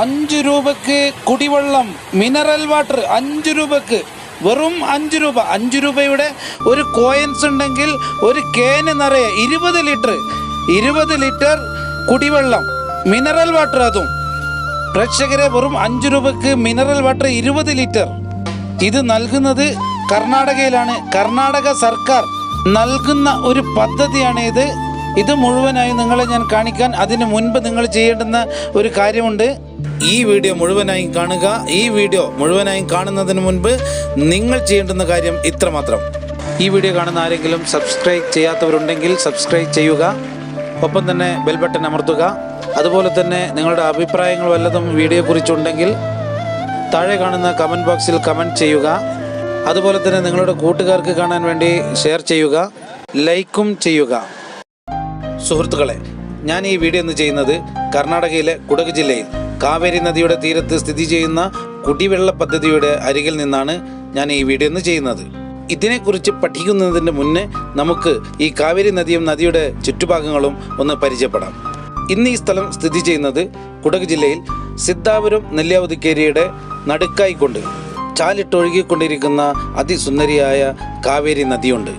അഞ്ച് രൂപക്ക് കുടിവെള്ളം മിനറൽ വാട്ടർ അഞ്ച് രൂപക്ക് വെറും അഞ്ച് രൂപ. അഞ്ച് രൂപയുടെ ഒരു കോയിൻസ് ഉണ്ടെങ്കിൽ ഒരു കേന് നിറയെ ഇരുപത് ലിറ്റർ ഇരുപത് ലിറ്റർ കുടിവെള്ളം മിനറൽ വാട്ടർ അതും. പ്രേക്ഷകരെ വെറും അഞ്ച് രൂപക്ക് മിനറൽ വാട്ടർ ഇരുപത് ലിറ്റർ ഇത് നൽകുന്നത് കർണാടകയിലാണ്. കർണാടക സർക്കാർ നൽകുന്ന ഒരു പദ്ധതിയാണ് ഇത് ഇത് മുഴുവനായി നിങ്ങളെ ഞാൻ കാണിക്കാൻ അതിന് മുൻപ് നിങ്ങൾ ചെയ്യേണ്ടുന്ന ഒരു കാര്യമുണ്ട്. ഈ വീഡിയോ മുഴുവനായും കാണുക. ഈ വീഡിയോ മുഴുവനായും കാണുന്നതിന് മുൻപ് നിങ്ങൾ ചെയ്യേണ്ടുന്ന കാര്യം ഇത്രമാത്രം ഈ വീഡിയോ കാണുന്ന ആരെങ്കിലും സബ്സ്ക്രൈബ് ചെയ്യാത്തവരുണ്ടെങ്കിൽ സബ്സ്ക്രൈബ് ചെയ്യുക. ഒപ്പം തന്നെ ബെൽ ബട്ടൺ അമർത്തുക. അതുപോലെ തന്നെ നിങ്ങളുടെ അഭിപ്രായങ്ങൾ വല്ലതും വീഡിയോയെക്കുറിച്ചുണ്ടെങ്കിൽ താഴെ കാണുന്ന കമന്റ് ബോക്സിൽ കമന്റ് ചെയ്യുക. അതുപോലെ തന്നെ നിങ്ങളുടെ കൂട്ടുകാർക്ക് കാണാൻ വേണ്ടി ഷെയർ ചെയ്യുക. ലൈക്കും ചെയ്യുക. സുഹൃത്തുക്കളെ ഞാൻ ഈ വീഡിയോ ഇന്ന് ചെയ്യുന്നത് കർണാടകയിലെ കുടക് ജില്ലയിൽ. കാവേരി നദിയുടെ തീരത്ത് സ്ഥിതി ചെയ്യുന്ന കുടിവെള്ള പദ്ധതിയുടെ അരികിൽ നിന്നാണ് ഞാൻ ഈ വീഡിയോ ചെയ്യുന്നത്. ഇതിനെക്കുറിച്ച് പഠിക്കുന്നതിന് മുന്നേ നമുക്ക് ഈ കാവേരി നദിയും നദിയുടെ ചുറ്റുഭാഗങ്ങളും ഒന്ന് പരിചയപ്പെടാം. ഇന്ന് ഈ സ്ഥലം സ്ഥിതി ചെയ്യുന്നത് കുടക് ജില്ലയിൽ സിദ്ധാപുരം നെല്ലിയാവതിക്കേരിയുടെ നടുക്കായിക്കൊണ്ട്. ചാലിട്ടൊഴുകിക്കൊണ്ടിരിക്കുന്ന അതിസുന്ദരിയായ കാവേരി നദിയുണ്ട്.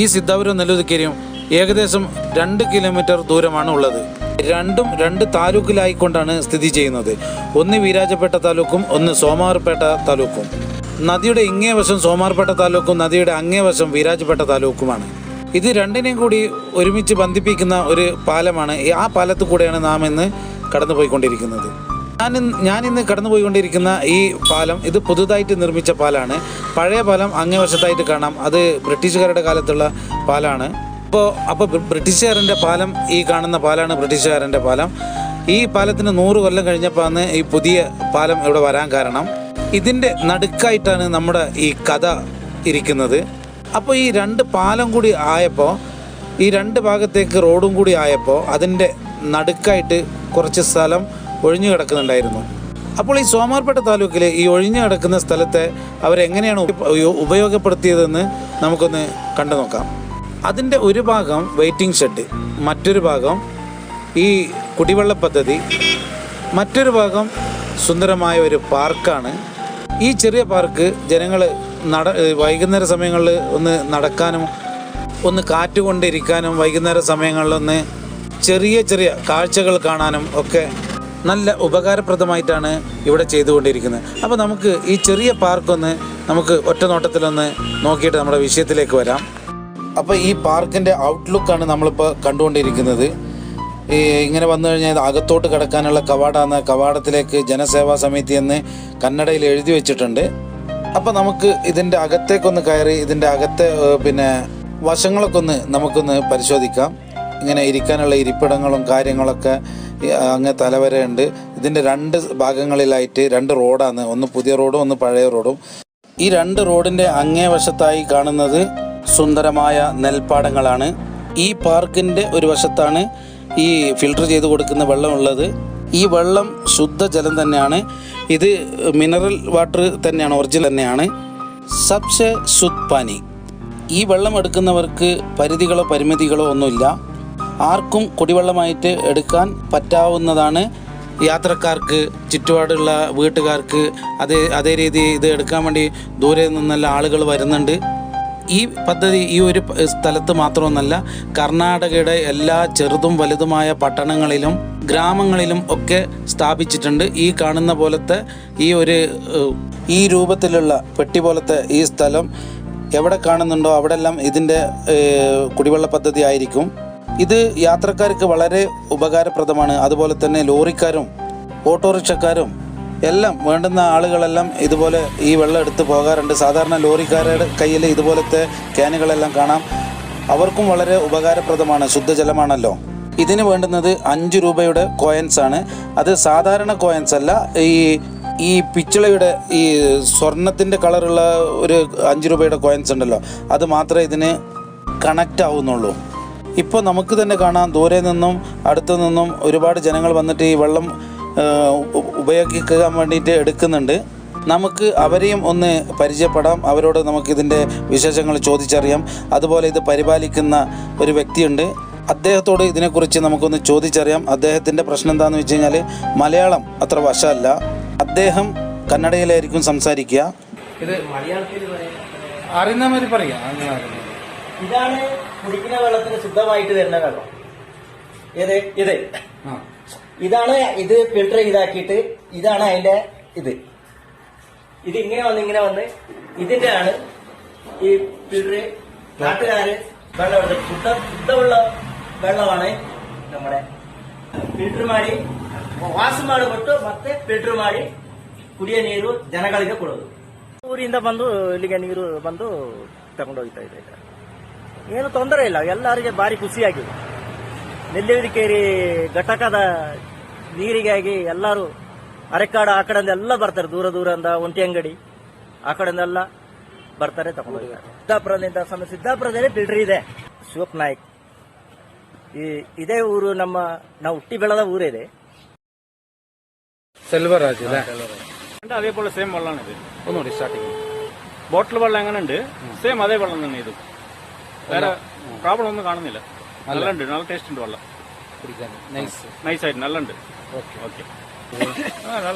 ഈ സിദ്ധാപുരം നെല്ലുതിക്കരിയും ഏകദേശം രണ്ട് കിലോമീറ്റർ ദൂരമാണ് ഉള്ളത്. രണ്ടും രണ്ട് താലൂക്കിലായിക്കൊണ്ടാണ് സ്ഥിതി ചെയ്യുന്നത്. ഒന്ന് വീരാജപേട്ട താലൂക്കും ഒന്ന് സോമാർപേട്ട താലൂക്കും. നദിയുടെ ഇങ്ങേ വശം സോമാർപേട്ട താലൂക്കും നദിയുടെ അങ്ങേ വശം വീരാജപേട്ട താലൂക്കുമാണ്. ഇത് രണ്ടിനെയും കൂടി ഒരുമിച്ച് ബന്ധിപ്പിക്കുന്ന ഒരു പാലമാണ്. ആ പാലത്തു കൂടെയാണ് നാം ഇന്ന് കടന്നു പോയിക്കൊണ്ടിരിക്കുന്നത് ഞാൻ ഞാൻ ഇന്ന് കടന്നുപോയിക്കൊണ്ടിരിക്കുന്ന ഈ പാലം ഇത് പുതുതായിട്ട് നിർമ്മിച്ച പാലാണ്. പഴയ പാലം അങ്ങേ വശത്തായിട്ട് കാണാം. അത് ബ്രിട്ടീഷുകാരുടെ കാലത്തുള്ള പാലാണ്. അപ്പോൾ അപ്പോൾ ബ്രിട്ടീഷുകാരന്റെ പാലം ഈ കാണുന്ന പാലാണ് ബ്രിട്ടീഷുകാരന്റെ പാലം. ഈ പാലത്തിന് നൂറ് കൊല്ലം കഴിഞ്ഞപ്പോൾ കഴിഞ്ഞപ്പോഴാണ് ഈ പുതിയ പാലം ഇവിടെ വരാൻ കാരണം. ഇതിന്റെ നടുക്കായിട്ടാണ് നമ്മുടെ ഈ കഥ ഇരിക്കുന്നത്. അപ്പോൾ ഈ രണ്ട് പാലം കൂടി ആയപ്പോൾ ഈ രണ്ട് ഭാഗത്തേക്ക് റോഡും കൂടി ആയപ്പോൾ അതിന്റെ നടുക്കായിട്ട് കുറച്ച് സ്ഥലം ഒഴിഞ്ഞു കിടക്കുന്നുണ്ടായിരുന്നു. അപ്പോൾ ഈ സോമാർപേട്ട താലൂക്കിലെ ഈ ഒഴിഞ്ഞു കിടക്കുന്ന സ്ഥലത്തെ അവരെങ്ങനെയാണ് ഉപ- ഉപയോഗപ്പെടുത്തിയതെന്ന് നമുക്കൊന്ന് കണ്ടു നോക്കാം. അതിന്റെ ഒരു ഭാഗം വെയിറ്റിംഗ് ഷെഡ് മറ്റൊരു ഭാഗം ഈ കുടിവെള്ള പദ്ധതി മറ്റൊരു ഭാഗം സുന്ദരമായ ഒരു പാർക്കാണ്. ഈ ചെറിയ പാർക്ക് ജനങ്ങൾ നട വൈകുന്നേര സമയങ്ങളിൽ ഒന്ന് നടക്കാനും ഒന്ന് കാറ്റ് കൊണ്ടിരിക്കാനും വൈകുന്നേര സമയങ്ങളിൽ ഒന്ന് ചെറിയ ചെറിയ കാഴ്ചകൾ കാണാനും ഒക്കെ നല്ല ഉപകാരപ്രദമായിട്ടാണ് ഇവിടെ ചെയ്തുകൊണ്ടിരിക്കുന്നത്. അപ്പോൾ നമുക്ക് ഈ ചെറിയ പാർക്കൊന്ന് നമുക്ക് ഒറ്റ നോട്ടത്തിലൊന്ന് നോക്കിയിട്ട് നമ്മുടെ വിഷയത്തിലേക്ക് വരാം. അപ്പോൾ ഈ പാർക്കിന്റെ ഔട്ട്ലുക്കാണ് നമ്മളിപ്പോൾ കണ്ടുകൊണ്ടിരിക്കുന്നത്. ഈ ഇങ്ങനെ വന്നു കഴിഞ്ഞാൽ അകത്തോട്ട് കിടക്കാനുള്ള കവാടാണ് കവാടത്തിലേക്ക് ജനസേവാ സമിതി എന്ന് കന്നഡയിൽ എഴുതി വെച്ചിട്ടുണ്ട്. അപ്പോൾ നമുക്ക് ഇതിന്റെ അകത്തേക്കൊന്ന് കയറി ഇതിന്റെ അകത്തെ പിന്നെ വശങ്ങളൊക്കെ ഒന്ന് നമുക്കൊന്ന് പരിശോധിക്കാം. ഇങ്ങനെ ഇരിക്കാനുള്ള ഇരിപ്പിടങ്ങളും കാര്യങ്ങളൊക്കെ അങ്ങ് തലവരെയുണ്ട്. ഇതിന്റെ രണ്ട് ഭാഗങ്ങളിലായിട്ട് രണ്ട് റോഡാണ്. ഒന്ന് പുതിയ റോഡും ഒന്ന് പഴയ റോഡും. ഈ രണ്ട് റോഡിന്റെ അങ്ങേ വശത്തായി കാണുന്നത് സുന്ദരമായ നെൽപ്പാടങ്ങളാണ്. ഈ പാർക്കിന്റെ ഒരു വശത്താണ് ഈ ഫിൽട്ടർ ചെയ്ത് കൊടുക്കുന്ന വെള്ളമുള്ളത്. ഈ വെള്ളം ശുദ്ധജലം തന്നെയാണ്. ഇത് മിനറൽ വാട്ടർ തന്നെയാണ് ഒറിജിനൽ തന്നെയാണ്. സബ്സെ സുത് പാനി. ഈ വെള്ളം എടുക്കുന്നവർക്ക് പരിധികളോ പരിമിതികളോ ഒന്നുമില്ല. ആർക്കും കുടിവെള്ളമായിട്ട് എടുക്കാൻ പറ്റാവുന്നതാണ്. യാത്രക്കാർക്ക് ചുറ്റുപാടുള്ള വീട്ടുകാർക്ക് അതേ അതേ രീതി ഇത് എടുക്കാൻ വേണ്ടി ദൂരെ നിന്നുള്ള ആളുകൾ വരുന്നുണ്ട്. ഈ പദ്ധതി ഈ ഒരു സ്ഥലത്ത് മാത്രമൊന്നല്ല കർണാടകയുടെ എല്ലാ ചെറുതും വലുതുമായ പട്ടണങ്ങളിലും ഗ്രാമങ്ങളിലും ഒക്കെ സ്ഥാപിച്ചിട്ടുണ്ട്. ഈ കാണുന്ന പോലത്തെ ഈ ഒരു ഈ രൂപത്തിലുള്ള പെട്ടി പോലത്തെ ഈ സ്ഥലം എവിടെ കാണുന്നുണ്ടോ അവിടെല്ലാം ഇതിന്റെ കുടിവെള്ള പദ്ധതി ആയിരിക്കും. ഇത് യാത്രക്കാർക്ക് വളരെ ഉപകാരപ്രദമാണ്. അതുപോലെ തന്നെ ലോറിക്കാരും ഓട്ടോറിക്ഷക്കാരും എല്ലാം വേണ്ടുന്ന ആളുകളെല്ലാം ഇതുപോലെ ഈ വെള്ളം എടുത്ത് പോകാറുണ്ട്. സാധാരണ ലോറിക്കാരുടെ കയ്യിൽ ഇതുപോലത്തെ ക്യാനുകളെല്ലാം കാണാം. അവർക്കും വളരെ ഉപകാരപ്രദമാണ് ശുദ്ധജലമാണല്ലോ. ഇതിന് വേണ്ടുന്നത് അഞ്ച് രൂപയുടെ കോയൻസ് ആണ്. അത് സാധാരണ കോയൻസ് അല്ല. ഈ ഈ പിച്ചളയുടെ ഈ സ്വർണത്തിന്റെ കളറുള്ള ഒരു അഞ്ച് രൂപയുടെ കോയിൻസ് ഉണ്ടല്ലോ. അത് മാത്രമേ ഇതിന് കണക്റ്റ് ആവുന്നുള്ളൂ. ഇപ്പോൾ നമുക്ക് തന്നെ കാണാം ദൂരെ നിന്നും അടുത്തു നിന്നും ഒരുപാട് ജനങ്ങൾ വന്നിട്ട് ഈ വെള്ളം ഉപയോഗിക്കാൻ വേണ്ടിയിട്ട് എടുക്കുന്നുണ്ട്. നമുക്ക് അവരെയും ഒന്ന് പരിചയപ്പെടാം. അവരോട് നമുക്കിതിന്റെ വിശേഷങ്ങൾ ചോദിച്ചറിയാം. അതുപോലെ ഇത് പരിപാലിക്കുന്ന ഒരു വ്യക്തിയുണ്ട്. അദ്ദേഹത്തോട് ഇതിനെക്കുറിച്ച് നമുക്കൊന്ന് ചോദിച്ചറിയാം. അദ്ദേഹത്തിന്റെ പ്രശ്നം എന്താണെന്ന് വെച്ച് കഴിഞ്ഞാൽ മലയാളം അത്ര വശമല്ല. അദ്ദേഹം കന്നഡയിലായിരിക്കും സംസാരിക്കുക. ഇത് മലയാളത്തിൽ അറിയുന്നവർ പറയാം. ഇതാണ് കുടിക്കുന്ന വെള്ളത്തിന് ശുദ്ധമായിട്ട് വരുന്ന വെള്ളം ഏത് ഇത് ഇതാണ് ഇത് ഫിൽട്ടർ ചെയ്താക്കിയിട്ട് ഇതാണ് അതിന്റെ ഇത് ഇത് ഇങ്ങനെ വന്ന് ഇങ്ങനെ വന്ന് ഇതിന്റെ ആണ് ഈ ഫിൽട്ടർ നാട്ടുകാര് വെള്ളം എടുത്ത് ശുദ്ധ ശുദ്ധമുള്ള വെള്ളമാണ് നമ്മുടെ ಫಿಲ್ಟರ್ ಮಾಡಿ ವಾಸ ಮಾಡಿಬಿಟ್ಟು ಮತ್ತೆ ಫಿಲ್ಟರ್ ಮಾಡಿ ಕುಡಿಯೋ ನೀರು ಜನಗಳಿಗೆ ಕೊಡೋದು ಊರಿಂದ ಬಂದು ಇಲ್ಲಿಗೆ ನೀರು ಬಂದು ತಗೊಂಡೋಗ್ತಾ ಇದೆ ಏನು ತೊಂದರೆ ಇಲ್ಲ. ಎಲ್ಲರಿಗೆ ಭಾರಿ ಖುಷಿಯಾಗಿದೆ. ನೆಲ್ಲಿವಿರಿಕೇರಿ ಘಟಕದ ನೀರಿಗಾಗಿ ಎಲ್ಲರೂ ಅರೆಕಾಡ ಆ ಕಡೆಯಿಂದ ಎಲ್ಲ ಬರ್ತಾರೆ. ದೂರ ದೂರಂದ ಒಂಟಿ ಅಂಗಡಿ ಆ ಕಡೆಯಿಂದೆಲ್ಲ ಬರ್ತಾರೆ ಸಿದ್ದಾಪುರದಿಂದ ಸಮ ಸಿದ್ದಾಪುರದಲ್ಲಿ ಬಿಲ್ಡ್ರಿ ಇದೆ. ಶಿವಪ್ ನಾಯ್ಕ್. ಈ ಇದೇ ಊರು ನಮ್ಮ ನಾವು ಹುಟ್ಟಿ ಬೆಳೆದ ಊರಿದೆ. ಇದೆ. రాజు ఇదా? ಸೇಮ್ అదే పళ్ళు ನೋಡಿ వల్ల ಬಾಟ್ಲ್ అవును, ಸೇಮ್ ಅದೇ బాటిల్ വേറെ പ്രോബ്ലം ഒന്നും കാണുന്നില്ല. നല്ലുണ്ട് നല്ല ടേസ്റ്റ് ഉണ്ട് വെള്ളം. കുടിക്കാൻ. നൈസ് നൈസ് ആയിട്ട് നല്ലുണ്ട്. ഓക്കെ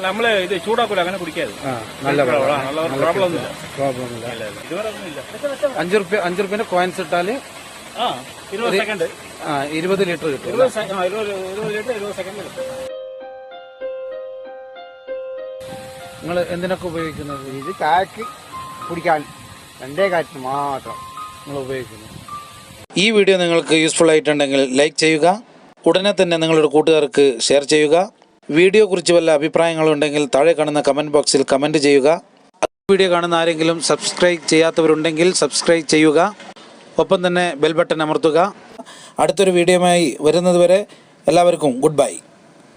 നമ്മൾ ഇത് ചൂടാക്കൂല അങ്ങനെ കുടിക്കാതെ. നല്ല നല്ല പ്രോബ്ലം ഒന്നുമില്ല. പ്രോബ്ലം ഇല്ല. ഇതുവരെ ഒന്നുമില്ല അഞ്ച് റുപ്യ അഞ്ച് റുപ്യന്റെ കോയിൻസ് ഇട്ടാൽ ഇരുപത് സെക്കൻഡ് ആ ഇരുപത് ലിറ്റർ കിട്ടും ഇരുപത് ലിറ്റർ ഇരുപത് സെക്കൻഡ് കിട്ടും. നിങ്ങൾ എന്തിനൊക്കെ ഉപയോഗിക്കുന്നത്? ഇത് കാറ്റ് കുടിക്കാൻ. രണ്ടേ കാറ്റ് മാത്രം. നിങ്ങൾ ഉപയോഗിക്കുന്നത്? ഈ വീഡിയോ നിങ്ങൾക്ക് യൂസ്ഫുൾ ആയിട്ടുണ്ടെങ്കിൽ ലൈക്ക് ചെയ്യുക. ഉടനെ തന്നെ നിങ്ങളുടെ കൂട്ടുകാർക്ക് ഷെയർ ചെയ്യുക. വീഡിയോ കുറിച്ച് വല്ല അഭിപ്രായങ്ങളുണ്ടെങ്കിൽ താഴെ കാണുന്ന കമന്റ് ബോക്സിൽ കമന്റ് ചെയ്യുക. വീഡിയോ കാണുന്ന ആരെങ്കിലും സബ്സ്ക്രൈബ് ചെയ്യാത്തവരുണ്ടെങ്കിൽ സബ്സ്ക്രൈബ് ചെയ്യുക. ഒപ്പം തന്നെ ബെൽ ബട്ടൺ അമർത്തുക. അടുത്തൊരു വീഡിയോയുമായി വരുന്നതുവരെ എല്ലാവർക്കും ഗുഡ് ബൈ